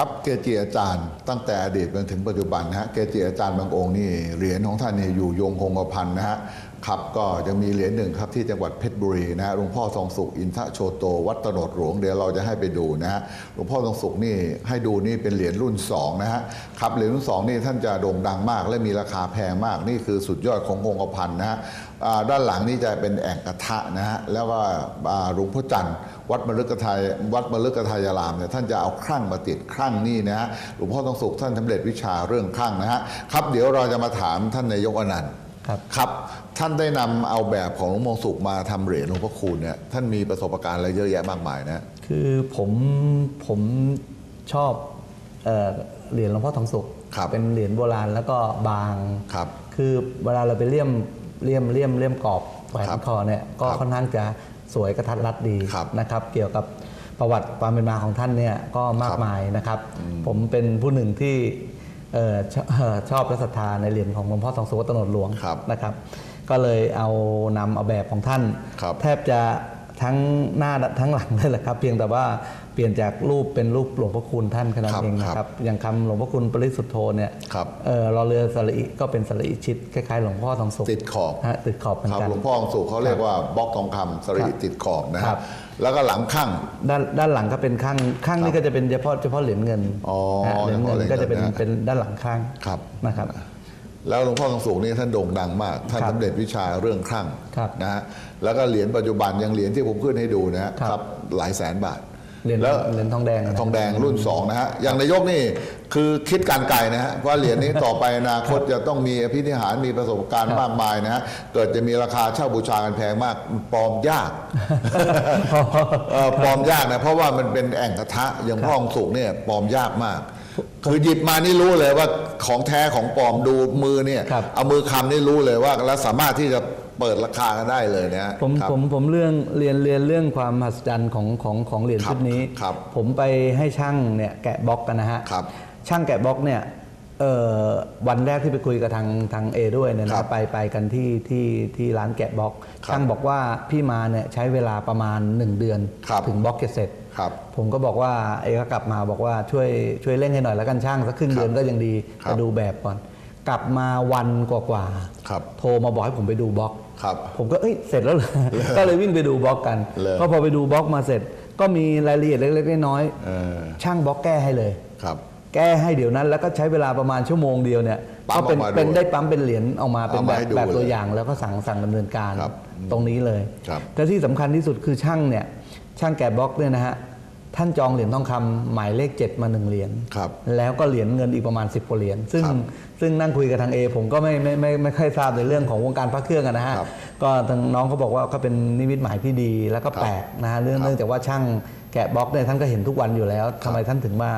ครับเกจิอาจารย์ ตั้งแต่อดีตจนถึงปัจจุบันนะฮะเกจิอาจารย์บางองค์นี่เหรียญของท่านเนี่ยอยู่ยงคงกระพันนะฮะ ครับก็จะมีเหรียญหนึ่งครับที่จังหวัดเพชรบุรีนะฮะหลวงพ่อทรงสุขอินทโชโต วัดตโนดหลวงเดี๋ยวเราจะให้ไปดูนะฮะหลวงพ่อทรงสุขนี่ให้ดูนี่เป็นเหรียญรุ่นสองนะฮะครับเหรียญรุ่นสองนี่ท่านจะโด่งดังมาก และมีราคาแพงมากนี่คือสุดยอดของคงกรพันนะฮะด้านหลังนี่จะเป็นแอ่งกระทะนะฮะแล้วก็หลวงพ่อจันทร์วัดมฤคทายวัดมฤคทายารามเนี่ยท่านจะเอาครั่งมาติดครั่งนี่นะฮะหลวงพ่อทองสุขท่านสำเร็จวิชาเรื่องครั่งนะฮะครับเดี๋ยวเราจะมาถามท่านนายกอนันต์ ครับครับท่านได้นำเอาแบบของหลวงพ่อสุขมาทำเหรียญหลวงพ่อคูณเนี่ยท่านมีประสบการณ์อะไรเยอะแยะมากมายนะคือผมผมชอบเอ่อเหรียญหลวงพ่อทองสุขครับเป็นเหรียญโบราณแล้วก็บางครับ คือเวลาเราไปเลี่ยมเลี่ยมเลี่ยมเลี่ยมกรอบแหวนครับคอเนี่ยก็ครับค่อนข้างจะสวยกระทัดรัดดีครับนะครับ เกี่ยวกับประวัติความเป็นมาของท่านเนี่ยก็มากครับมายนะครับ ผมเป็นผู้หนึ่งที่เอ่อ ชเอ่อชอบและศรัทธาในเหรียญของหลวงพ่อทองสุขวัดตโนดหลวงครับนะครับ ก็เลยเอานำเอาแบบของท่านครับแทบจะ ทั้งหน้าทั้งหลังเลยแหละครับ เพียงแต่ว่าเปลี่ยนจากรูปเป็นรูปหลวงพ่อคุณท่านแค่นั้นครับเองนะคครัรับบอย่างคำหลวงพ่อคุณปริสุทธโธเนี่ยครับเออรอเรือสระอิก็เป็นสระอิชิดคล้ายๆ หลวงพ่อทองสุขติดขอบฮะติดขอบเหมือคนรับกันหลวงพ่อทองสุขเขาเรียกว่าบล็อกทองคำสรีครับติดขอบนะคครัรับบแล้วก็หลังข้างด้านด้านหลังก็เป็นข้างข้างนี่ก็จะเป็นเฉพาะเฉพาะเหรียญเงินอ๋อฮะเหรียญเงินเฉพาะเหรียญก็จะเป็นเงินนะเป็นด้านหลังข้างครับนะครับ แล้วหลวงพ่อทองสุขนี่ท่านโด่งดังมาก ท่านครับสำเร็จวิชาเรื่องครั่งครับนะฮะแล้วก็เหรียญปัจจุบันยังเหรียญที่ผมขึ้นให้ดูนะฮะครับครับหลายแสนบาทเหรียญแล้วเหรียญทองแดงนะทองแดงรุ่นสองนะฮะ อย่างนายกนี่คือคิดการไกลนะฮะว่าเหรียญนี้ต่อไปอนาคตจะต้องมีอภินิหารมีประสบการณ์มากมายนะฮะ เกิดจะมีราคาเช่าบูชากันแพงมากปลอมยากเอ่อปลอมยากนะ เพราะว่ามันเป็นแอ่งกระทะอย่างพ่อของสุกเนี่ยปลอมยากมาก คือหยิบมานี่รู้เลยว่าของแท้ของปลอมดูมือเนี่ย ครับ เอามือคำนี่รู้เลยว่า แล้วสามารถที่จะเปิดราคากันได้เลยนะฮะผมครับ ผมผมเรื่องเรียนเรียนเรื่องความมหัศจรรย์ของของของเหรียญครับชุดนี้ครับผมไปให้ช่างเนี่ยแกะบล็อกกันนะฮะครับช่างแกะบล็อกเนี่ยเอ่อวันแรกที่ไปคุยกับทางทางเอด้วยเนี่ยครันะบไปไปกันที่ที่ที่ร้านแกะบล็อก ครับช่างบอกว่าพี่มาเนี่ยใช้เวลาประมาณ 1 เดือน ครับถึงบล็อกจะเสร็จ ครับผมก็บอกว่าเอก็กลับมาบอกว่าช่วยช่วยเร่งให้หน่อยแล้วกันช่างสักครึ่งครับเดือนก็ยังดีครับจะดูแบบก่อน กลับมาวันกว่าๆครับโทรมาบอกให้ผมไปดูบล็อกครับผมก็เอ้ยเสร็จแล้วเหรอก็เลยวิ่งไปดูบล็อกกันเลยก็พอไปดูบล็อกมาเสร็จ ก็มีรายละเอียดเล็กๆน้อยเออๆช่างบล็อกแก้ให้เลยครับ แก้ให้เดี๋ยวนั้นแล้วก็ใช้เวลาประมาณชั่วโมงเดียวเนี่ยปั๊มก็เป็นออกมาด้วยเป็นได้ปั๊มเป็นเหรียญออกมาเป็นเอาแบมาบให้ดูแบบตัวเลยอย่างแล้วก็สั่งสั่งดำเนินการครับตรงนี้เลยครับแต่ที่สำคัญที่สุดคือช่างเนี่ยช่างแกะบล็อกเนี่ยนะฮะ ท่านจองเหรียญทองคำหมายเลขเจ็ดมาหนึ่งเหรียญครับแล้วก็เหรียญเงินอีกประมาณ 10กว่าเหรียญซึ่งครับซึ่งนั่งคุยกับทางเอผมก็ไม่ไม่ไม่ไม่ค่อยทราบในเรื่องของวงการพระเครื่องอะนะฮะครับก็ทางน้องเขาบอกว่าก็เป็นนิมิตหมายที่ดีแล้วก็ครับแปลกนะฮะเรื่องครับเนื่องจากว่าช่างแกะบล็อกเนี่ยท่านก็เห็นทุกวันอยู่แล้วทำไมท่านถึงมา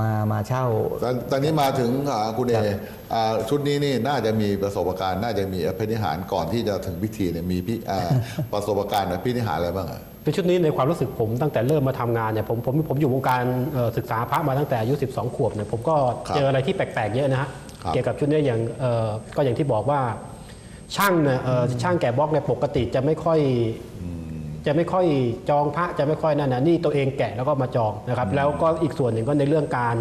มามาเช่า ตอนตอนนี้มาถึงอ่าคุณเอครับอ่าชุดนี้นี่น่าจะมีประสบการณ์ น่าจะมีอภินิหารก่อนที่จะถึงพิธีเนี่ยมีพิอ่าประสบการณ์อภินิหารอะไรบ้างอะเป็นชุดนี้ในความรู้สึกผมตั้งแต่เริ่มมาทำงานเนี่ยผมผมผมอยู่วงการเอ่อศึกษาพระมาตั้งแต่อายุ 12 ขวบเนี่ยผมก็ครับเจออะไรที่แปลกๆเยอะนะฮะครับเกี่ยวกับชุดนี้อย่างเอ่อก็อย่างที่บอกว่าช่างเนี่ยเอ่อช่างแกะบล็อกเนี่ยปกติจะไม่ค่อย จะไม่ค่อยจองพระจะไม่ค่อยนั่นนะนี่ตัวเองแกะแล้วก็มาจองนะครับ แล้วก็อีกส่วนหนึ่งก็ในเรื่องการ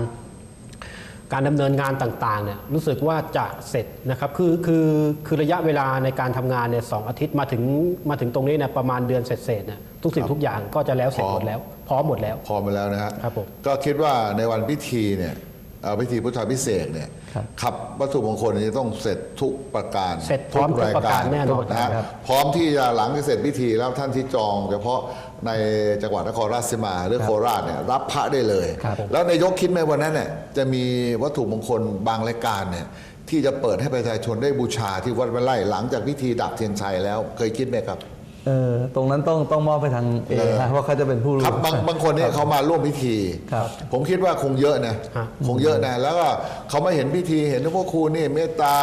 การดำเนินงานต่างๆเนี่ยรู้สึกว่าจะเสร็จนะครับคือคือคือระยะเวลาในการทำงานเนี่ยสองอาทิตย์มาถึงมาถึงตรงนี้เนี่ยประมาณเดือนเศษๆเนี่ยทุกสิ่งทุกอย่างก็จะแล้วเสร็จหมดแล้วพร้อมหมดแล้วพร้อมไปแล้วนะฮะครับผมก็คิดว่าในวันพิธีเนี่ยเอ่อ พิธีพุทธาพิเศษกเนี่ยครับขับวัตถุมงคลจะต้องเสร็จทุกประการเสร็จพร้อมทุกประการแน่นอนนะฮะครับ พร้อมที่จะหลังจากเสร็จพิธีแล้วท่านที่จอง เฉพาะในจังหวัดนครราชสีมาหรือโคราชเนี่ยรับพระได้เลย ครับผม แล้วนายกคิดไหมวันนั้นเนี่ยจะมีวัตถุมงคลบางรายการเนี่ยที่จะเปิดให้ประชาชนได้บูชาที่วัดวันไร่หลังจากพิธีดับเทียนชัยแล้วเคยคิดไหมครับ เออตรงนั้นต้องต้องมอบไปทางเอเออนะเพราะเขาจะเป็นผู้รู้ครับบางบางคนเนี่ยเขามาร่วมพิธีครับผมคิดว่าคงเยอะนะฮะคงเยอะนะแล้วก็เขามาเห็นพิธีเห็นพวกครูนี่เมตตา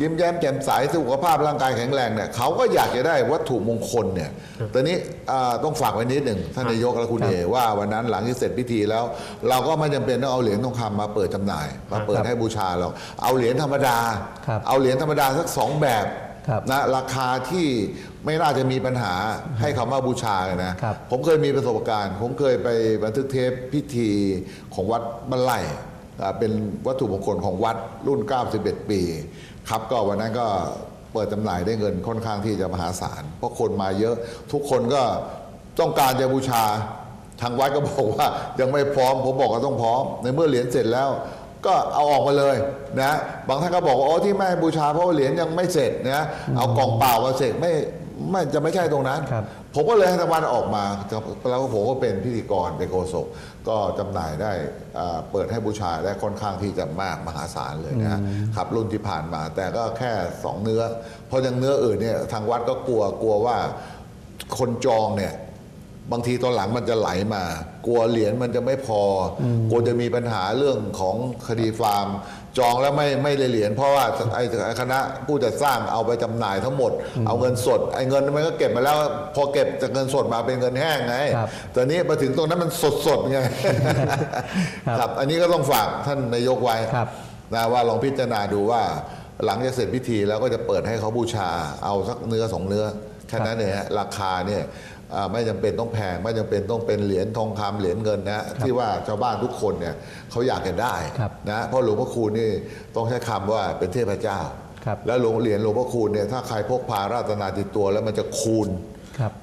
ยิ้มแย้มแจ่มใสสุขภาพร่างกายแข็งแรงเนี่ยเขาก็อยากจะได้วัตถุมงคลเนี่ยตอนนี้อ่าต้องฝากไว้นิดหนึ่งท่านนายกและคุณเอว่าวันนั้นหลังที่เสร็จพิธีแล้ว เราก็ไม่จำเป็นต้องเอาเหรียญทองคำมาเปิดจำหน่าย มาเปิดให้บูชาเราเอาเหรียญธรรมดาครับเอาเหรียญธรรมดาสักสองแบบครับ นะราคาที่ไม่น่าจะมีปัญหาให้คำว่าบูชาเลยนะครับผมเคยมีประสบการณ์ ผมเคยไปบันทึกเทปพิธีของวัดบ้านไร่อ่าเป็นวัตถุมงคลของวัดรุ่น 91 ปี ครับก็วันนั้นก็เปิดจำหน่ายได้เงินค่อนข้างที่จะมหาศาล เพราะคนมาเยอะทุกคนก็ต้องการจะบูชาทางวัดก็บอกว่ายังไม่พร้อม ผมบอกว่าต้องพร้อม ในเมื่อเหรียญเสร็จแล้ว ก็เอาออกมาเลยนะบางท่านก็บอกว่าโอ้ที่ไม่ให้บูชาเพราะว่าเหรียญยังไม่เสร็จนะเอากล่องเปล่ามาเสร็จไม่ไม่จะไม่ใช่ตรงนั้น ครับ ผมก็เลยให้ทางวัดออกมาแล้วผมก็เป็นพิธีกรเป็นโฆษกก็จำหน่ายได้อ่าเปิดให้บูชาได้ค่อนข้างที่จะมากมหาศาลเลยนะครับรุ่นที่ผ่านมา แต่ก็แค่สองเนื้อ เพราะยังเนื้ออื่นเนี่ยทางวัดก็กลัวกลัวว่าคนจองเนี่ย บางทีตอนหลังมันจะไหลมา กลัวเหรียญมันจะไม่พออกลัวจะมีปัญหาเรื่องของคดีฟาร์ม จองแล้วไม่ไม่ได้เหรียญเพราะว่าไอ้คณะผู้จัดสร้างเอาไปจำหน่ายทั้งหมด เอาเงินสดไอ้เงินมันก็เก็บมาแล้ว พอเก็บจากเงินสดมาเป็นเงินแห้งไงครับแต่นี้มาถึงตรงนั้นมันสดสดๆไงครับ อันนี้ก็ต้องฝากท่านนายกไว้ครับนะว่าลองพิจารณาดูว่า หลังจากเสร็จพิธีแล้วก็จะเปิดให้เขาบูชาเอาสักเนื้อสองเนื้อแค่นั้นเองฮะราคาเนี่ยอ่าไม่จำเป็นต้องแพงไม่จำเป็นต้องเป็นเหรียญทองคำเหรียญเงินนะที่ว่าชาวบ้านทุกคนเนี่ยเขาอยากจะได้ครับนะเพราะหลวงพ่อคูณนี่ต้องใช้คำว่าเป็นเทพเจ้าครับแล้วหลวงเหรียญหลวงพ่อคูณเนี่ยถ้าใครพกพาราตนาติดตัวแล้วมันจะคูณครับ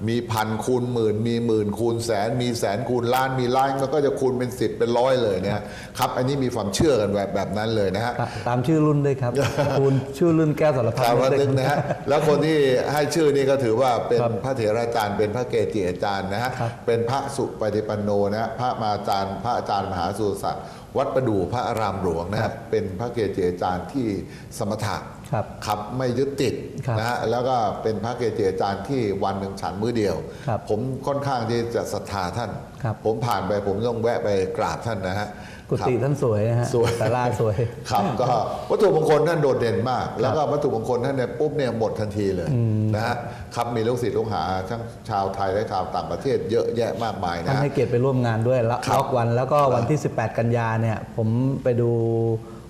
มีพันคูณหมื่น มีหมื่นคูณแสน มีแสนคูณล้านมีล้านมันก็จะคูณเป็นสิบเป็นร้อยเลยเนี่ยครับอันนี้มีความเชื่อกันแบบแบบนั้นเลยนะฮะตาตามชื่อรุ่นด้วยครับคุณชื่อรุ่นแก้วสารพัดสารวัตรด้วยนึกนะฮะแล้วคนที่ให้ชื่อนี่ก็ถือว่าเป็นครับพระเถราจารย์เป็นพระเกจิอาจารย์นะฮะครับเป็นพระสุปฏิปันโนนะฮะพระมาจารย์ พระอาจารย์มหาสุรศักดิ์วัดประดู่พระอารามหลวงนะครัฮะบเป็นพระเกจิอาจารย์ที่สมถะ ครับครับไม่ยึดติดครับนะฮะแล้วก็เป็นพระเกจิอาจารย์ที่วันหนึ่งฉันมื้อเดียวครับผมค่อนข้างที่จะศรัทธาท่านครับผมผ่านไปผมต้องแวะไปกราบท่านนะฮะกุฏิครับท่านสวยนะฮะสวยศาลาสวยครับก็วัตถุมงคลท่านโดดเด่นมาก แล้วก็วัตถุมงคลท่านเนี่ยปุ๊บเนี่ยหมดทันทีเลยนะฮะครับมีลูกศิษย์ลูกหาทั้งชาวไทยและชาวต่างประเทศเยอะแยะมากมายนะท่านฮะให้เกียรติไปร่วมงานด้วยล็อกครับล็อกวันแล้วก็วันที่ 18 กันยาเนี่ยผมไปดู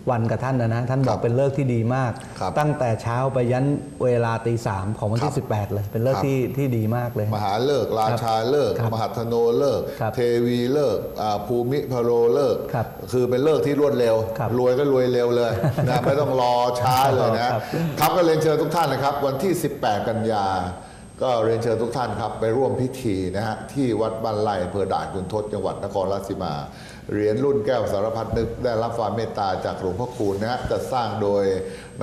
วันกับท่านนะนะท่านบอครักบเป็นเลิกษ์ที่ดีมากครับตั้งแต่เช้าไปยันเวลาตีสามของวันที่ครับ18 เลย เป็นเลิกครัษ์บที่ที่ดีมากเลย มหาเลิกษ์ราชาเลิกษ์ครับมหัทโนเลิกษ์ครับเทวีเลิกษ์อ่าภูมิพโรเลิกษ์ครับคือเป็นเลิกษ์ที่รวดเร็วครับรวยก็รวยเร็วเลยนะไม่ต้องรอช้าเลยนะครับครับก็เรียนเชิญทุกท่านนะครับ วันที่ 18 กันยา ก็เรียนเชิญทุกท่านครับไปร่วมพิธีนะฮะที่วัดบ้านไร่อำเภอด่านคุณทศจังหวัดนครราชสีมาเหรียญรุ่นแก้วสารพัดนึกได้รับความเมตตาจากหลวงพ่อคูณนะฮะจัดสร้างโดย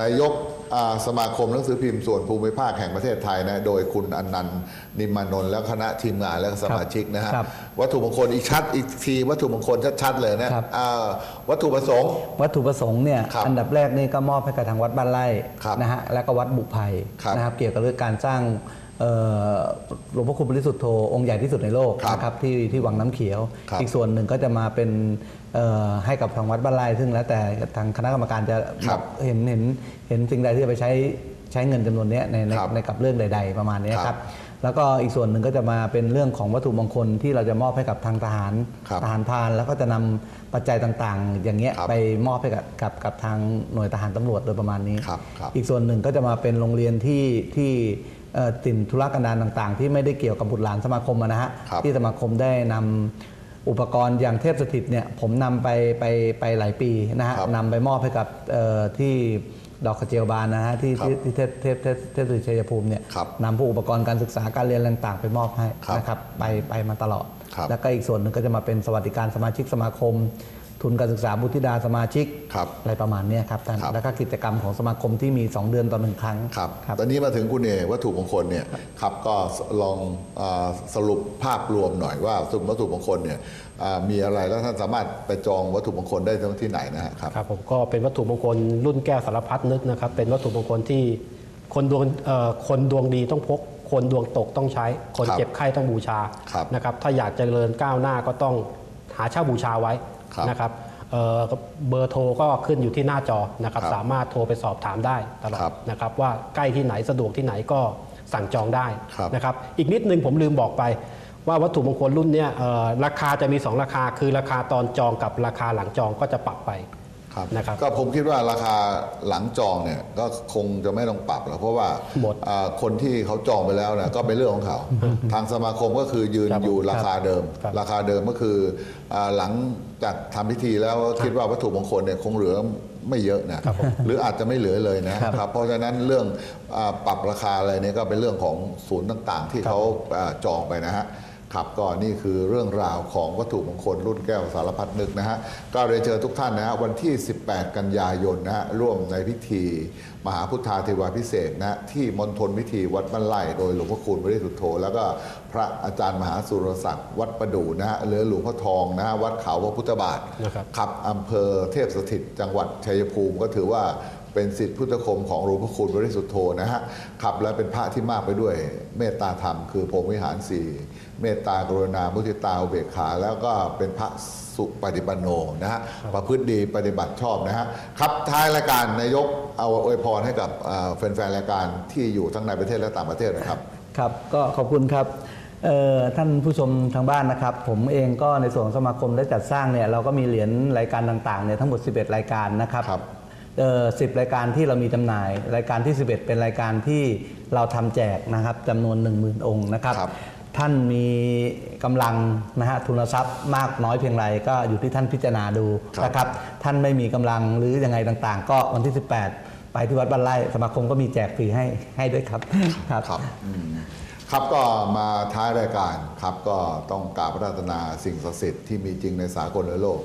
นายกอ่าสมาคมหนังสือพิมพ์ส่วนภูมิภาคแห่งประเทศไทยนะโดยคุณอนันต์นิมมานนท์และคณะทีมงานและสมาชิกนะฮะครับวัตถุมงคลอีกชัดอีกทีวัตถุมงคลชัดๆเลยนะครับอ่าวัตถุประสงค์ วัตถุประสงค์เนี่ยครับอันดับแรกนี่ก็มอบให้กับทางวัดบ้านไร่ครับนะฮะแล้วก็วัดบุภัยครับนะครับเกี่ยวกับเรื่องการสร้างเอ่อ หลวงพ่อคุณบริสุทธโธองค์ใหญ่ที่สุดในโลกครับนะครับที่ที่วังน้ำเขียวครับอีกส่วนหนึ่งก็จะมาเป็นเอ่อให้กับทางวัดบ้านไร่ซึ่งแล้วแต่ทางคณะกรรมการจะครับเห็นเห็นเห็นสิ่งใดที่จะไปใช้ใช้เงินจำนวนเนี้ยในในครับในกับเรื่องใด ๆ ประมาณเนี้ยคครัรับบแล้วก็อีกส่วนหนึ่งก็จะมาเป็นเรื่องของวัตถุมงคลที่เราจะมอบให้กับทางทหารครับทหารพรานแล้วก็จะนำปัจจัยต่างๆ อย่างเงี้ยครับไปมอบให้กับกับกับทางหน่วยทหารตำรวจโดยประมาณนี้ครับครับอีกส่วนหนึ่งก็จะมาเป็นโรงเรียนที่ที่เอ่อ ติ่นธุรกันดารต่างๆ ที่ไม่ได้เกี่ยวกับบุตรหลานสมาคมอะนะฮะครับที่สมาคมได้นำอุปกรณ์อย่างเทพสถิตเนี่ยผมนำไปไปไปหลายปีนะฮะครับนำไปมอบให้กับเอ่อที่ดอกกระเจียวบานนะฮะที่ครับที่ที่เทพเทพเทพเทพสถิตชัยภูมิเนี่ยครับนำพวกอุปกรณ์การศึกษาการเรียนอะไรต่างๆ ไปมอบให้ครับนะครับไปไปมาตลอดครับแล้วก็อีกส่วนหนึ่งก็จะมาเป็นสวัสดิการสมาชิกสมาคม ทุนการศึกษาบุตรธิดาสมาชิก ครับอะไรประมาณเนี้ยครับท่านครับ แล้วก็กิจกรรมของสมาคมที่มี 2 เดือนต่อหนึ่งครั้ง ครับครับตอนนี้มาถึงคุณเอวัตถุมงคลเนี่ยครับก็ลองอาสรุปภาพรวมหน่อยว่าสุ่มวัตถุมงคลเนี่ยอ่ามีอะไรแล้วท่านสามารถไปจองวัตถุมงคลได้ที่ไหนนะฮะครับ ครับผมก็เป็นวัตถุมงคลรุ่นแก้วสารพัดนึกนะครับ เป็นวัตถุมงคลที่คนดวงเอ่อคนดวงดีต้องพก คนดวงตกต้องใช้ คนครับเจ็บไข้ต้องบูชาครับนะครับถ้าอยากเจริญก้าวหน้าก็ต้องหาเช่าบูชาไว้ครับ นะครับเอ่อเบอร์โทรก็ขึ้นอยู่ที่หน้าจอนะครับครับสามารถโทรไปสอบถามได้ตลอครัดบนะครับว่าใกล้ที่ไหนสะดวกที่ไหนก็สั่งจองได้ครับนะครับอีกนิดนึงผมลืมบอกไป ว่าวัตถุมงคลรุ่นเนี้ยเอ่อราคาจะมี 2 ราคา คือราคาตอนจองกับราคาหลังจองก็จะปรับไป ครับนะครับ ก็ผมคิดว่าราคาหลังจองเนี่ยก็คงจะไม่ต้องปรับแล้วเพราะว่าหมดอ่าคนที่เขาจองไปแล้วเนี่ยก็เป็นเรื่องของเขา ทางสมาคมก็คือยืนครับอยู่ราคาเดิม ครับราคาเดิมก็คืออาหลังจากทำพิธีแล้วก็คิดว่าวัตถุมงคลเนี่ยคงเหลือไม่เยอะนะครับผมหรืออาจจะไม่เหลือเลยนะครับเพราะฉะนั้นเรื่องอาปรับราคาอะไรเนี่ยก็เป็นเรื่องของศูนย์ต่างๆ ที่เขาอ่าจองไปนะฮะ ครับก็นี่คือเรื่องราวของวัตถุมงคลรุ่นแก้วสารพัดนึกนะฮะก็เรียนเชิญทุกท่านนะฮะวันที่ 18 กันยายนนะฮะร่วมในพิธี มหาพุทธาเทวาพิเศษกนะฮะที่มณฑลพิธีวัดบ้านไร่โดยหลวงพ่อคูณบริสุทธโธ แล้วก็พระอาจารย์มหาสุรศักดิ์วัดประดู่นะฮะหรือหลวงพ่อทองนะฮะวัดเขาพระพุทธบาทนะครับครับอำเภอเทพสถิตจังหวัดชัยภูมิก็ถือว่า เป็นสิทธิพุทธคมของหลวงพ่อคูณบริสุทธโธนะฮะครับและเป็นพระที่มากไปด้วย เมตตาธรรมคือพรหมวิหารสี่เมตตากรุณามุทิตาอุเบกขา แล้วก็เป็นพระสุปฏิปันโนนะฮะประพฤติดีปฏิบัติชอบนะฮะครับท้ายรายการนายกเอาอวยพรให้กับเอ่อแฟนๆรายการที่อยู่ทั้งในประเทศและต่างประเทศนะครับครับก็ขอบคุณครับเอ่อท่านผู้ชมทางบ้านนะครับ ผมเองก็ในส่วนของสมาคมได้จัดสร้างเนี่ยเราก็มีเหรียญรายการต่างๆเนี่ยทั้งหมด 11 รายการนะครับครับ เอ่อ10รายการที่เรามีจำหน่าย รายการที่ 11 เป็นรายการที่เราทำแจกนะครับจำนวน 10,000 องค์นะครับครับท่านมีกำลังนะฮะทุนทรัพย์มากน้อยเพียงไรก็อยู่ที่ท่านพิจารณาดูครับนะครับ ท่านไม่มีกำลังหรือยังไงต่างๆ ก็วันที่ 18 ไปที่วัดบ้านไร่สมาคมก็มีแจกฟรีให้ให้ด้วยครับครับ ครับก็มาท้ายรายการครับก็ต้องกราบพระราตนาสิ่งศักดิ์สิทธิ์ที่มีจริงในสากลและโลก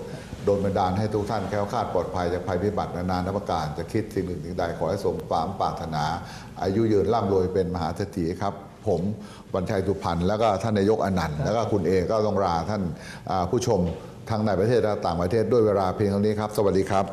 โดนบันดาลให้ทุกท่านแคล้วคลาดปลอดภัยจากภัยพิบัตินานานับประการจะคิดสิ่งหนึ่งสิ่งใดขอให้สมความปรารถนา อายุยืนร่ำรวยเป็นมหาเศรษฐีครับผมบรรชัยสุพรรณแล้วก็ท่านนายกอนันต์แล้วก็คุณเอก็ต้องลาท่านผู้ชมทั้งในประเทศและต่างประเทศด้วยเวลาเพียงเท่านี้ครับ สวัสดีครับ